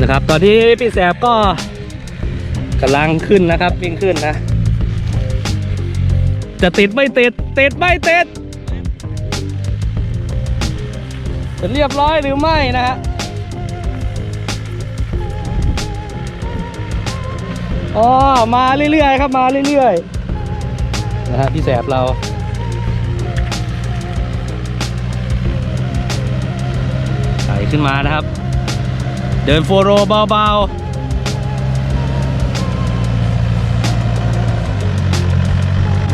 นะครับ ตอนนี้พี่แสบก็กำลังขึ้นนะครับ วิ่งขึ้นนะ จะติดไม่ติด ติดไม่ติดจะเรียบร้อยหรือไม่นะฮะอ๋อมาเรื่อยๆครับมาเรื่อยๆนะฮะพี่แสบเราไต่ขึ้นมานะครับ เดินโฟโรเบาๆ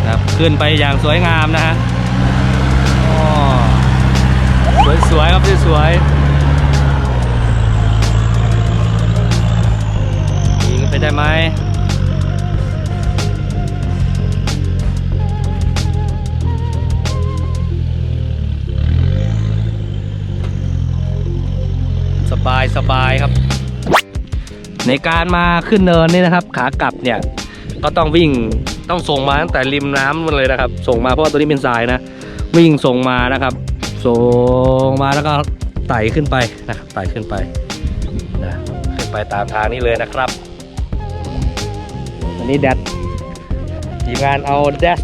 ครับขึ้นไปอย่างสวยงามนะฮะอ๋อสวยๆครับสวยๆยิงไปได้ไหม บายสบายครับ ในการมาขึ้นเนินนี่นะครับ ขากลับเนี่ยก็ต้องวิ่งต้องส่งมาตั้งแต่ริมน้ำมันเลยนะครับ ส่งมาเพราะว่าตัวนี้เป็นทรายนะ วิ่งส่งมานะครับ ส่งมาแล้วก็ไต่ขึ้นไปนะครับไต่ขึ้นไปนะขึ้นไปตามทางนี้เลยนะครับอันนี้แดดทีมงานเอาแดด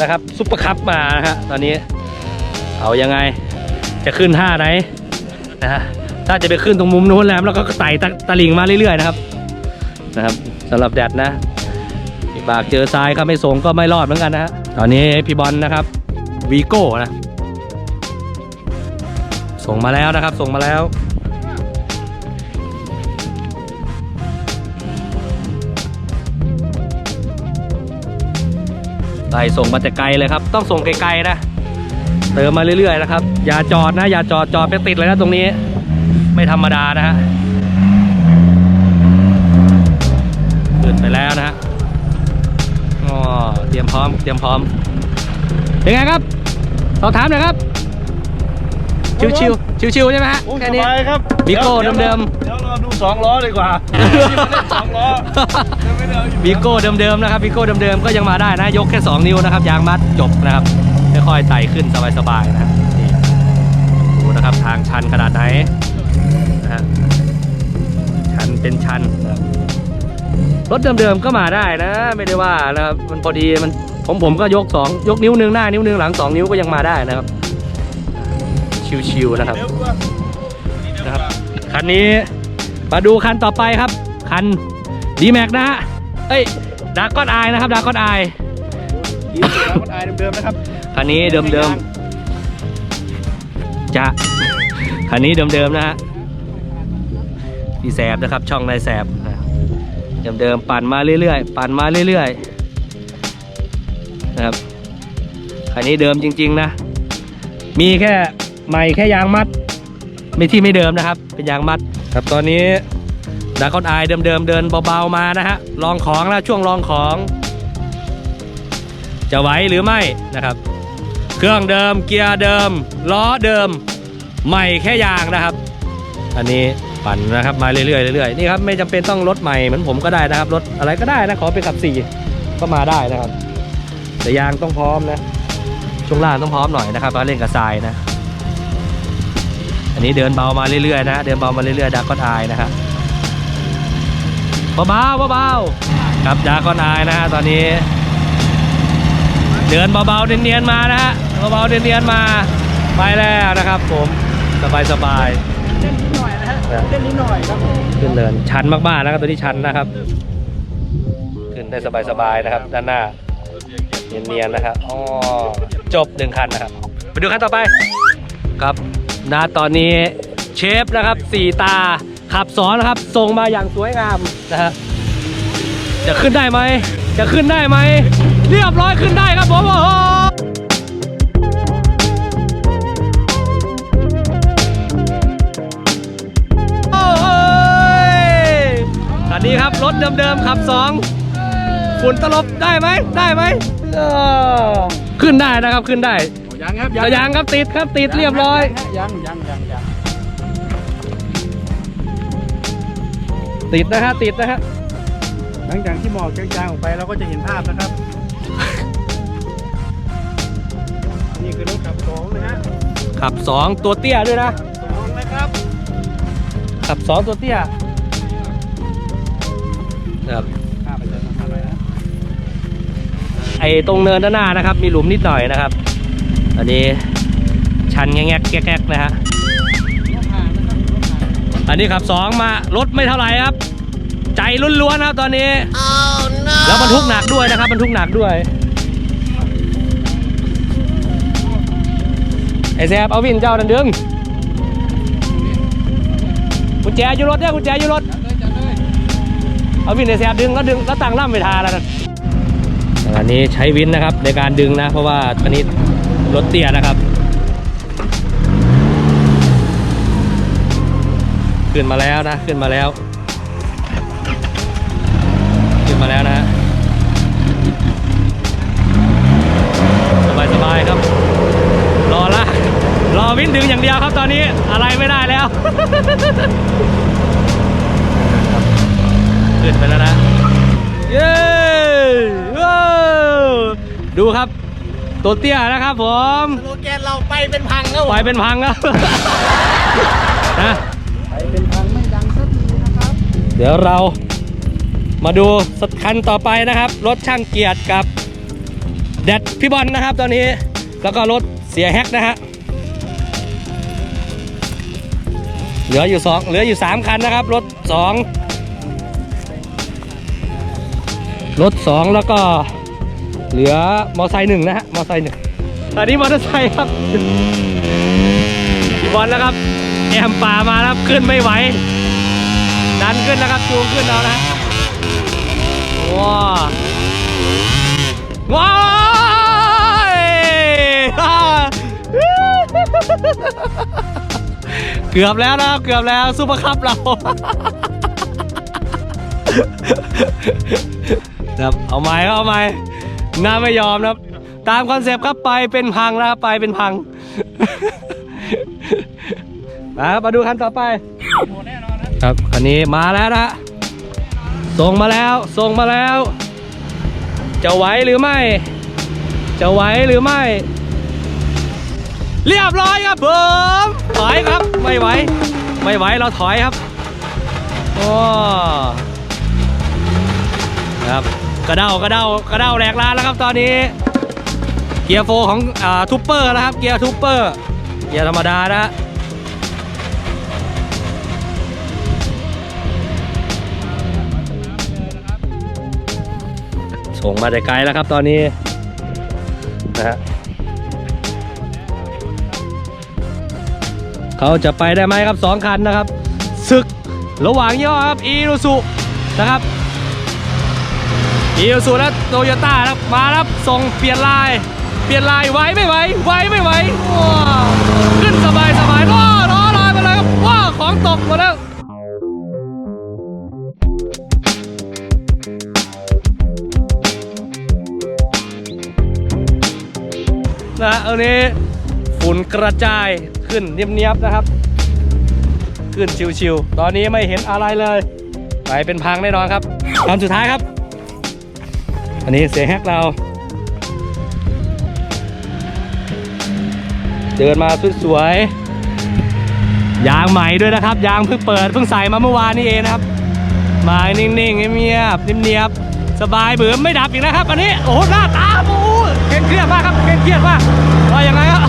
นะครับซุปเปอร์คัพมานะฮะตอนนี้เอายังไงจะขึ้นท่าไหนนะฮะ ถ้าจะไปขึ้นตรงมุมนู้นแล้วแล้วก็ไต่ตะลิงมาเรื่อยๆนะครับนะครับสำหรับแดดนะปากเจอทรายครับไม่ส่งก็ไม่รอดเหมือนกันนะฮะตอนนี้พี่บอลนะครับวีโก้นะส่งมาแล้วนะครับ ส่งมาแล้วไต่ส่งมาแต่ไกลเลยครับ ต้องส่งไกลๆนะ เติมมาเรื่อยๆนะครับ อย่าจอดนะ อย่าจอดจอดไปติดเลยนะตรงนี้ ไม่ธรรมดานะฮะขึ้นไปแล้วนะฮะอ๋อเตรียมพร้อม เตรียมพร้อม เป็นไงครับ สอบถามหน่อยครับ ชิวชิวชิวชิวๆใช่ไหมฮะโอ้แค่สนี้บายครับวิโก้เดิมๆ เดี๋ยวเราดูสองล้อดีกว่าสองล้อยังไม่ได้เอาอยู่วีโก้เดิมๆนะครับวีโก้เดิมๆก็ยังมาได้นะ ยกแค่ 2 นิ้วนะครับ ยางมัดจบนะครับค่อยๆไต่ขึ้นสบายๆนะครับนี่ดูนะครับทางชันขนาดไหน นะฮะชันเป็นชันนะครับรถเดิมๆก็มาได้นะ ไม่ได้ว่านะครับมันพอดีมันผมผมก็ยก2ยกนิ้วหนึ่งหน้านิ้วหนึ่งหลัง2นิ้วก็ยังมาได้นะครับ ชิวๆนะครับเดี๋ยวกว่านะครับคันนี้มาดูคันต่อไปครับ คันดีแม็กนะฮะเอ้ยดากอนไอนะครับดากอนไอดีสุดแล้วมันอายเดิมๆนะครับคันนี้เดิมๆจะคันนี้เดิมๆนะฮะ พี่แสบนะครับ ช่องนายแสบนะเดิมๆปั่นมาเรื่อยๆ ปั่นมาเรื่อยๆนะครับคันนี้เดิมจริง ๆ นะ มีแค่ใหม่แค่ยางมัด ไม่ที่ไม่เดิมนะครับ เป็นยางมัดครับตอนนี้ดากอนไอเดิมเดิมๆเดินเบาๆมานะฮะลองของนะช่วงลองของ จะไหวหรือไม่นะครับ เครื่องเดิมเกียร์เดิม ล้อเดิม ใหม่แค่ยางนะครับ อันนี้ ปั่นนะครับมาเรื่อยๆเรื่อยๆนี่ครับไม่จำเป็นต้องรถใหม่เหมือนผมก็ได้นะครับรถอะไรก็ได้นะขอเป็นขับสี่ก็มาได้นะครับ แต่ยางต้องพร้อมนะช่วงล่างต้องพร้อมหน่อยนะครับเราเล่นกับทรายนะ อันนี้เดินเบามาเรื่อยๆนะ เดินเบามาเรื่อยๆดากอนอายนะฮะเบาๆเบาๆครับดากอนอายนะฮะตอนนี้ เดินเบาๆเนียนๆมานะฮะเบาๆเนียนๆมาไปแล้วนะครับ ผมสบายเล่นนิดหน่อยนะฮะเล่นนิดหน่อยครับผมขึ้นเนินชันมากๆนะครับตัวนี้ชันนะครับ ขึ้นได้สบายๆนะครับ ด้านหน้าเนียนๆนะครับอ๋อจบหนึ่งคันนะครับ ไปดูคันต่อไปครับณตอนนี้เชฟนะครับสี่ตาขับสอนนะครับส่งมาอย่างสวยงามนะฮะจะขึ้นได้ไหมจะขึ้นได้ไหมเรียบร้อยขึ้นได้ครับผมโอ้โห นนี้ครับ รถเดิมๆขับสองฝุ่นตลบได้ไหมได้ไหมเออขึ้นได้นะครับขึ้นได้ยังครับแต่ยังครับติดครับติดเรียบร้อย ยังยังยังยังติดนะฮะติดนะฮะหลังจากที่หมอกจางๆออกไปเราก็จะเห็นภาพนะครับ นี่คือรถขับสองนะฮะขับ2ตัวเตี้ยด้วยนะสองนะครับขับ2ตัวเตี้ย นะครับไอ้ตรงเนินด้านหน้านะครับ มีหลุมนิดหน่อยนะครับ อันนี้ชันแงกแก๊กนะฮะรถผ่านะครับรถผ่านอันนี้ขับสองมารถไม่เท่าไหร่ครับ ใจล้วนๆครับตอนนี้แล้วบรรทุกหนักด้วยนะครับบรรทุกหนักด้วยไอ้แซบเอาวินเจ้าดันดึงกุญแจอยู่รถเนี่ยกุญแจอยู่รถ เอาวินไอ้แซบดึงแล้วดึงแล้วตั้งล่ำไปทาแล้วนะอันนี้ใช้วินนะครับในการดึงนะ เพราะว่าอันนี้รถเตี้ยนะครับ ขึ้นมาแล้วนะขึ้นมาแล้ว ขึ้นมาแล้วนะฮะสบายสบายๆครับ รอละรอวินดึงอย่างเดียวครับตอนนี้อะไรไม่ได้แล้ว ขึ้นไปแล้วนะ เย้ว้าวดูครับ ตัวเตี้ยนะครับผมสโลแกนเราไปเป็นพังครับผมไปเป็นพังครับ นะไปเป็นพังไม่ดังสักทีนะครับ เดี๋ยวเรามาดูสคันต่อไปนะครับ รถช่างเกียรติกับแดดพี่บอลนะครับ ตอนนี้แล้วก็รถเสียแฮกนะฮะเหลืออยู่สองเหลืออยู่สามคันนะครับ รถสอง รถสองแล้วก็เหลือมอไซค์หนึ่งนะฮะมอไซค์หนึ่งอันนี้มอเตอร์ไซค์ครับพี่บอลแล้วครับแอมป่ามาแล้วครับขึ้นไม่ไหวดันขึ้นนะครับจูงขึ้นแล้วนะว้าว้ายฮ่าเกือบแล้วนะครับเกือบแล้วซุปเปอร์คัพเรา ครับเอาไม้เอาไม้หน้าไม่ยอมนะครับ ตามคอนเซปต์ครับไปเป็นพังนะครับไปเป็นพังมาครับมาดูคันต่อไปแน่นอนครับคันนี้มาแล้วนะฮะส่งมาแล้วส่งมาแล้ว จะไหวหรือไม่ จะไหวหรือไม่ เรียบร้อยครับผมถอยครับไม่ไหวไม่ไหวเราถอยครับโอ้ครับ กระเด้ากระเด้ากระเด้าแหลกลานแล้วครับตอนนี้ เกียร์โฟของอ่าทูปเปอร์นะครับ เกียร์ทูปเปอร์ เกียร์ธรรมดานะส่งมาแต่ไกลแล้วครับตอนนี้นะฮะเขาจะไปได้ไหมครับสองคันนะครับศึกระหว่างย่อครับอีรูสุนะครับ อีรูสุและโตโยต้าครับมาครับส่งเปลี่ยนลาย เปลี่ยนลายไหวไม่ไหวไหวไม่ไหวว้าวขึ้นสบายสบายว้าล้อลอยมาเลยครับว้าของตกหมดแล้วนะอันนี้ฝุ่นกระจายขึ้นเนียบๆนะครับ ขึ้นชิวๆตอนนี้ไม่เห็นอะไรเลย ไปเป็นพังแน่นอนครับคำสุดท้ายครับ อันนี้เสียงแฮกเรา เดินมาสวยๆยางใหม่ด้วยนะครับ ยางเพิ่งเปิดเพิ่งใส่มาเมื่อวานนี้เองนะครับมานิ่งๆเงียบๆเนียบๆสบายเบื่อไม่ดับอีกนะครับ อันนี้ โอ้โหหน้าตาโอ้เคร่งเครียดมากครับเคร่งเครียดมากว่ายังไงครับ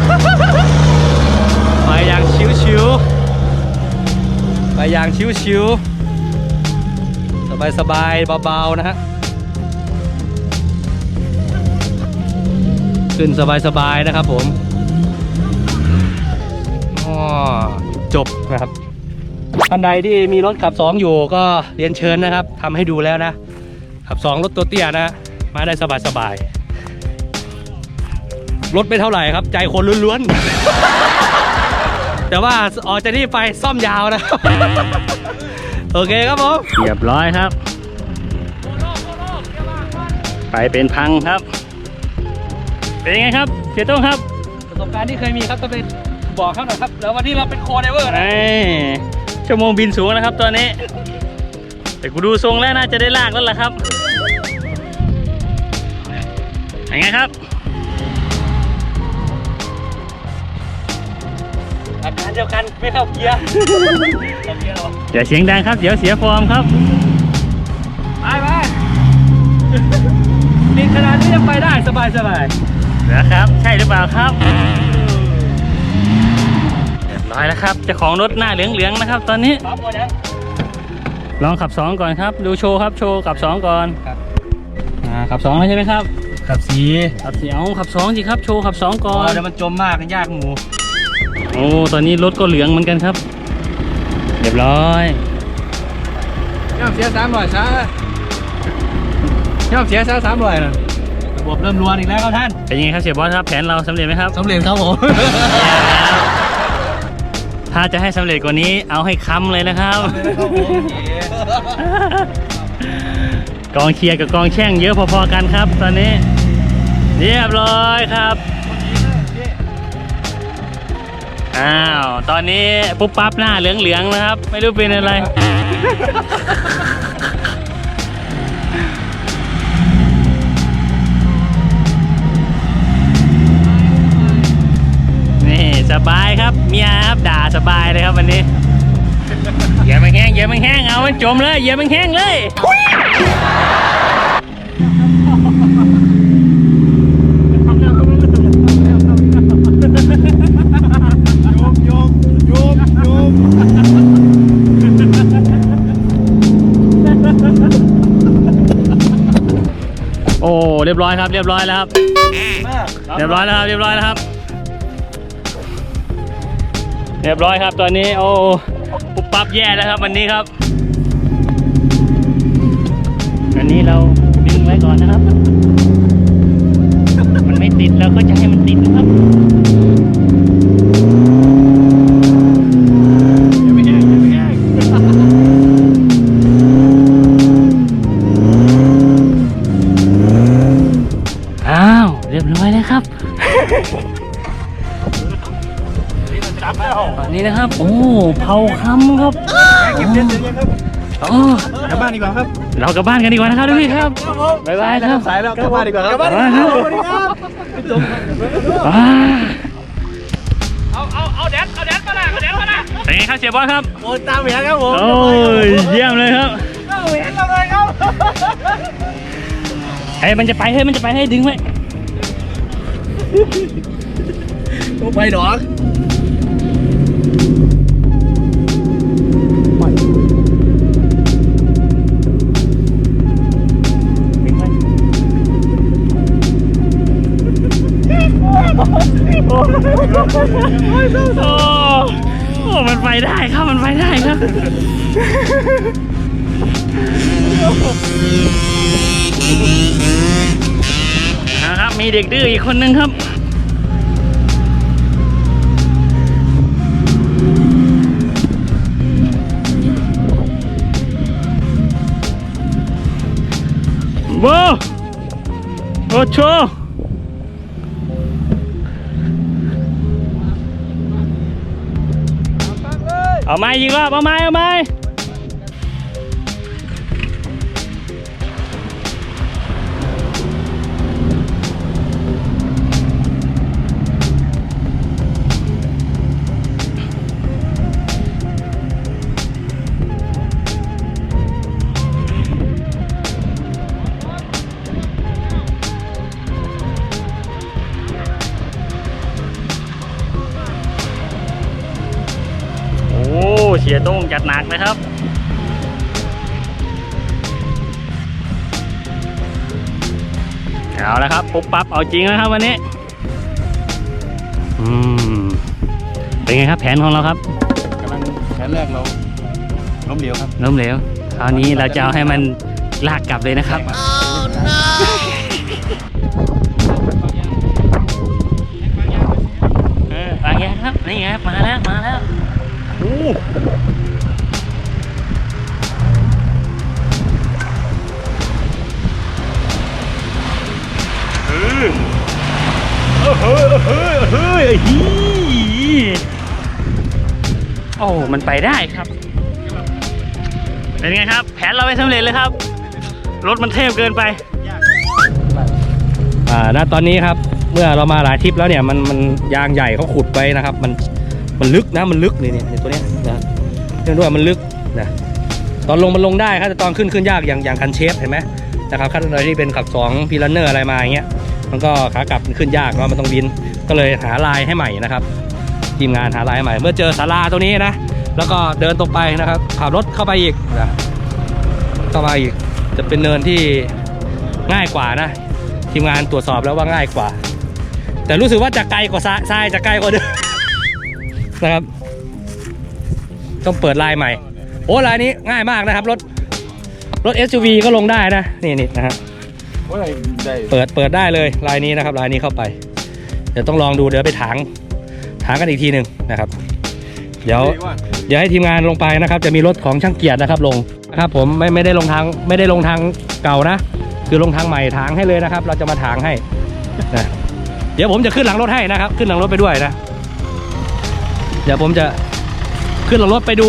ไปอย่างชิวๆไปอย่างชิวๆสบายๆเบาๆนะฮะ ขึ้นสบายๆนะครับผมอ้อจบนะครับท่านใดที่มีรถขับ 2 อยู่ก็เรียนเชิญนะครับทำให้ดูแล้วนะ ขับ 2 รถตัวเตี้ยนะ มาได้สบายๆรถไม่เท่าไหร่ครับ ใจคนล้วนๆ แต่ว่าออกจากนี่ไปซ่อมยาวนะ โอเคครับผมเรียบร้อยครับ ไปเป็นพังครับ เป็นยังไงครับเสียโต้งครับประสบการณ์ที่เคยมีครับก็เป็นบอกเขาหน่อยครับ แล้ววันนี้เราเป็นโคเดเวอร์นะเอ้ยชั่วโมงบินสูงนะครับตัวนี้ แต่กูดูทรงแล้วน่าจะได้ลากแล้วล่ะครับยังไงครับอาการเดียวกันไม่เข้าเกียร์เข้าเกียร์หรออย่าเสียงดังครับ เดี๋ยวเสียฟอร์มครับไปไปขนาดนี้ยังไปได้สบายสบาย นะครับ ใช่หรือเปล่าครับเรียบร้อยแล้วครับเจ้าของรถหน้าเหลืองๆนะครับ ตอนนี้ครับหมดยังลองขับสองก่อนครับ ดูโชว์ครับโชว์ขับสองก่อนครับอ่าขับสองแล้วใช่ไหมครับ ขับสีขับสี่เอาขับสองสิครับโชว์ขับสองก่อ๋ออนเดี๋ยวมันจมมากยากหมูโอ้ตอนนี้รถก็เหลืองเหมือนกันครับ เรียบร้อยย่อมเสียสามร้อยซะย่อมเสียซะสามร้อยนะ ระบบเริ่มรวนอีกแล้วครับท่านเป็นยังไงครับเสียบอสครับแผนเราสำเร็จไหมครับสำเร็จครับผม ถ้าจะให้สำเร็จกว่านี้เอาให้ค้ำเลยนะครับ กองเชียร์กับกองแช่งเยอะพอๆกันครับ ตอนนี้เรียบร้อยครับอ้าวตอนนี้ปุ๊บปั๊บหน้าเหลืองๆนะครับ ไม่รู้เป็นอะไร สบายครับเมียครับด่าสบายเลยครับวันนี้เหยียบมันแห้งเหยียบมันแห้งเอามันจมเลยเหยียบมันแห้งเลยโยมโยมโยมโอ้เรียบร้อยครับ เรียบร้อยแล้วครับเรียบร้อยแล้วครับเรียบร้อยแล้วครับ เรียบร้อยครับตอนนี้โอ้ปุ๊บปั๊บแย่แล้วครับวันนี้ครับอันนี้เราดึงไว้ก่อนนะครับ มันไม่ติดเราก็จะให้มันติดนะครับอ้าวเรียบร้อยแล้วครับ จับแล้วตอนนี้นะครับ โอ้เผาคำครับเก็บเย็นเย็นครับโอ้กลับบ้านดีกว่าครับ เรากลับบ้านกันดีกว่านะครับทุกพี่ครับบ๊ายบายครับสายแล้วกลับบ้านดีกว่าครับกลับบ้านครับสวัสดีครับอ่าเอาเอาเอาแดนเอาแดนมาละเอาแดนมาละเป็นไงครับเสียบอสครับโอ้ตามเหมียครับผมโอ้ยเยี่ยมเลยครับตามเหมียเราเลยครับเฮ้ยมันจะไปเฮ้ยมันจะไปให้ดึงไว้ไปดอ โอ้โอ้มันไปได้ครับ มันไปได้ครับ นะครับมีเด็กดื้ออีกคนนึงครับ โว้โอ้โช เอาไม้ยิงรอบเอาไม้เอาไม้ ดหนักนะครับเอาแล้วครับปุ๊บปั๊บเอาจริงแล้วครับวันนี้อืมเป็นไงครับแผนของเราครับกำลังแผนแรกเราล้มเหลวครับล้มเหลวคราวนี้เราจะเอาให้มันลากกลับเลยนะครับเอ โอ้ มันไปได้ครับ เป็นไงครับ แผนเราไม่สำเร็จเลยครับ รถมันเทพเกินไป อ่าณตอนนี้ครับ เมื่อเรามาหลายทริปแล้วเนี่ยมันมันยางใหญ่เขาขุดไปนะครับ มันมันลึกนะมันลึกนี่นี่นี่ตัวเนี้ยนะเนื่องด้วยมันลึกนะตอนลงมันลงได้ครับแต่ตอนขึ้นขึ้นยากอย่างอย่างคันเชฟเห็นไหมนะครับขั้นตอนที่เป็นขับสองพีลันเนอร์อะไรมาอย่างเงี้ยมันก็ขากลับมันขึ้นยากเนาะมันต้องวินก็เลยหาลายให้ใหม่นะครับ ทีมงานหาลายให้ใหม่ เมื่อเจอศาลาตัวนี้นะ แล้วก็เดินตรงไปนะครับขับรถเข้าไปอีกนะเข้ามาอีกจะเป็นเนินที่ง่ายกว่านะ ทีมงานตรวจสอบแล้วว่าง่ายกว่า แต่รู้สึกว่าจะไกลกว่าซ้ายซ้ายจะไกลกว่าเดิมนะครับ ต้องเปิดลายใหม่ โอ้ลายนี้ง่ายมากนะครับรถรถ SUV ก็ลงได้นะนี่นี่นะฮะว่าอะไรได้เปิดเปิดได้เลยลายนี้นะครับลายนี้เข้าไป เดี๋ยวต้องลองดูเดี๋ยวไปถาง ถางกันอีกทีหนึ่งนะครับ เดี๋ยวดีว่าเดี๋ยวให้ทีมงานลงไปนะครับ จะมีรถของช่างเกียรตินะครับลงนะครับผมไม่ไม่ได้ลงทางไม่ได้ลงทางเก่านะ คือลงทางใหม่ถางให้เลยนะครับ เราจะมาถางให้นะเดี๋ยวผมจะขึ้นหลังรถให้นะครับ ขึ้นหลังรถไปด้วยนะ เดี๋ยวผมจะขึ้นหลังรถไปดู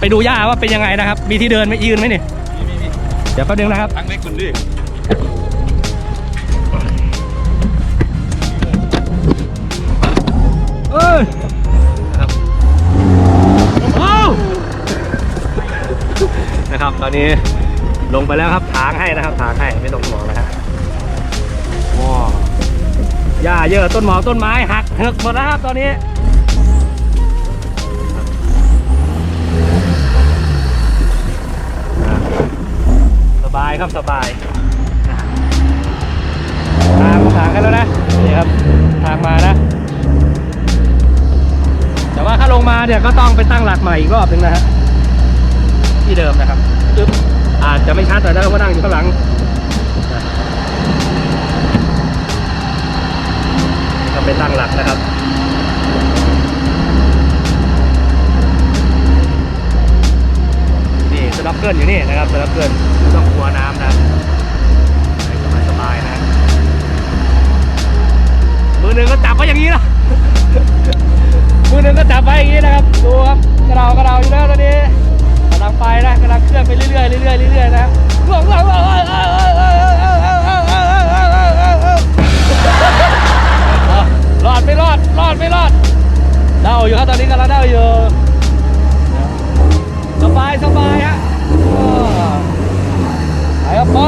ไปดูหญ้าว่าเป็นยังไงนะครับ มีที่เดินไหม่ยืนไหมนี่มีมีมีเดี๋ยวแป๊บนึงนะครับทั้งเล็กคุณดิ ตอนนี้ลงไปแล้วครับทางให้นะครับทางให้ไม่ต้องห่วงนะฮะว้าวหญ้าเยอะต้นหมอกต้นไม้หักเหิกหมดแล้วครับตอนนี้สบายครับสบายทางทางกันแล้วนะนี่ครับทางมานะ แต่ว่าถ้าลงมาเนี่ยก็ต้องไปตั้งหลักใหม่อีกรอบหนึงนะฮะที่เดิมนะครับ อึ๊บอาจจะไม่ชัดแต่ถ้าเรานั่งอยู่ข้างหลังก็ไปตั้งหลักนะครับนี่สลับเกิลอยู่นี่นะครับสลับเกิลไม่ต้องกลัวน้ำนะสบายสบายๆนะมือหนึ่งก็จับไว้อย่างนี้นะมือหนึ่งก็จับไว้อย่างนี้นะครับดูครับกระเดากระเดาอยู่แล้วตอนนี้ังไปนะกำลังเคลื่อนไปเรื่อยๆเรื่อยๆเรื่อยๆนะหว้าวงหาวว้าวว้าวงหาวรอดไม่รองหลงไม่รอดเดงหลงหครับตอนนี้งหลังหเดาอยู่สบายสบายฮะไงหลับไง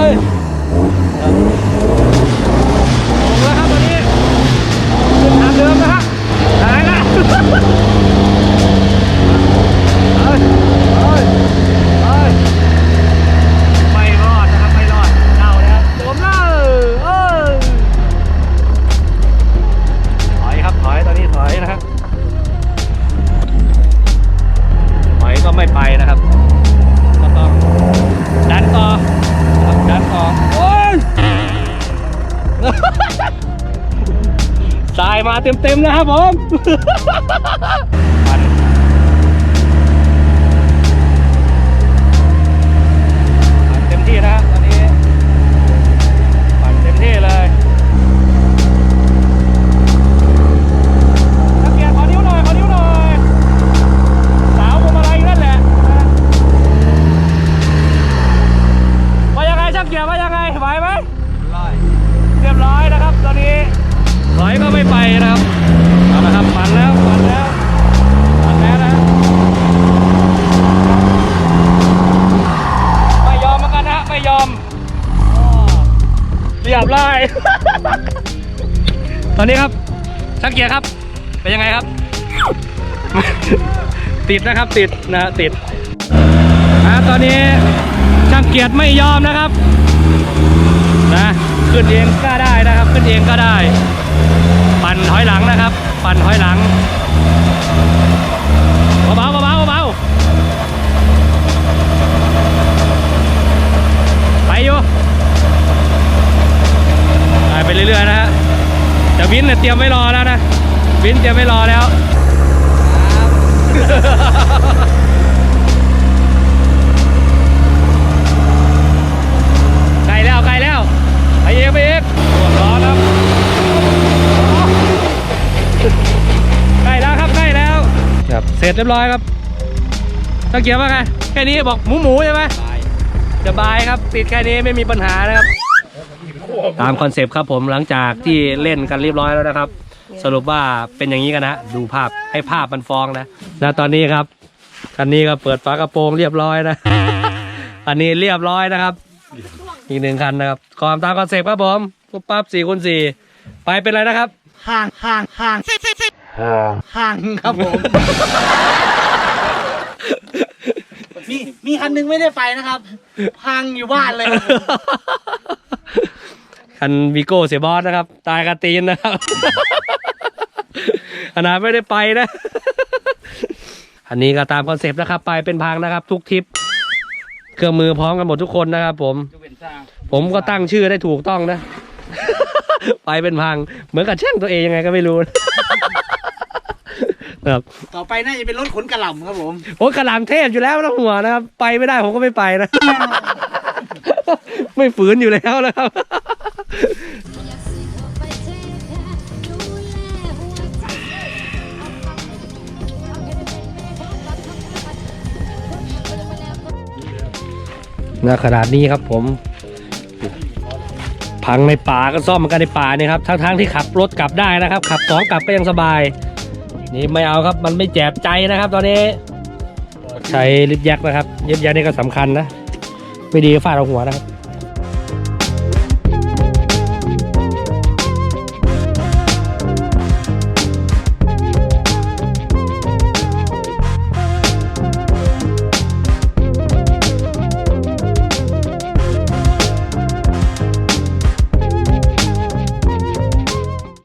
Ha ha ha! ครับ ติดนะครับติดนะติดอ่าตอนนี้ช่างเกียร์ไม่ยอมนะครับ นะขึ้นเองก็ได้นะครับ ขึ้นเองก็ได้ ปั่นถอยหลังนะครับ ปั่นถอยหลังเบาๆเบาๆเบาๆไปอยู่ไปไปเรื่อยๆนะฮะแต่วินเนี่ยเตรียมไว้รอแล้วนะ วินเตรียมไว้รอแล้วใกล้แล้วใกล้แล้วไปเอกไปเอกร้อนครับใกล้แล้วครับใกล้แล้วครับเสร็จเรียบร้อยครับตะเกียบว่าไงแค่นี้บอกหมูหมูใช่ไหมสบายครับติดแค่นี้ไม่มีปัญหานะครับ ตามคอนเซปต์ครับผมหลังจากที่เล่นกันเรียบร้อยแล้วนะครับ สรุปว่าเป็นอย่างนี้กันนะ ดูภาพให้ภาพมันฟ้องนะแล้วตอนนี้ครับคันนี้ก็เปิดฝากระโปรงเรียบร้อยนะ อันนี้เรียบร้อยนะครับ อีกหนึ่งคันนะครับความตามคอนเซปต์ครับผมปุ๊บปั๊บสี่คูณสี่ไปเป็นไรนะครับ ห่างห่างห่างห่างครับผม มีมีคันหนึงไม่ได้ไปนะครับ พังอยู่บ้านเลยครับผม คันวีโก้เสียบอสนะครับ ตายกระตีนนะครับ ขนาดไม่ได้ไปนะ อันนี้ก็ตามคอนเซปต์นะครับ ไปเป็นพังนะครับ ทุกทริป เครื่องมือพร้อมกันหมดทุกคนนะครับ ผม ผมก็ตั้งชื่อได้ถูกต้องนะ ไปเป็นพัง เหมือนกับแช่งตัวเองยังไงก็ไม่รู้นะครับต่อไปน่าจะเป็นรถขนกระหล่ำครับผมโอ้ยกระหลำเทพอยู่แล้วนะหัวนะครับ ไปไม่ได้ผมก็ไม่ไปนะ ไม่ฝืนอยู่แล้วนะครับ ณขนาดนี้ครับผม พังในป่าก็ซ่อมมันกันในป่าเนี่ยครับทั้งๆที่ขับรถกลับได้นะครับ ขับสองกลับก็ยังสบาย นี่ไม่เอาครับมันไม่แจบใจนะครับ ตอนนี้ ใช้ลิฟต์แยกนะครับลิฟต์แยกนี่ก็สำคัญนะไม่ดีก็ฟาดเอาหัวนะครับ